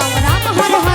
Ram Ram Har Har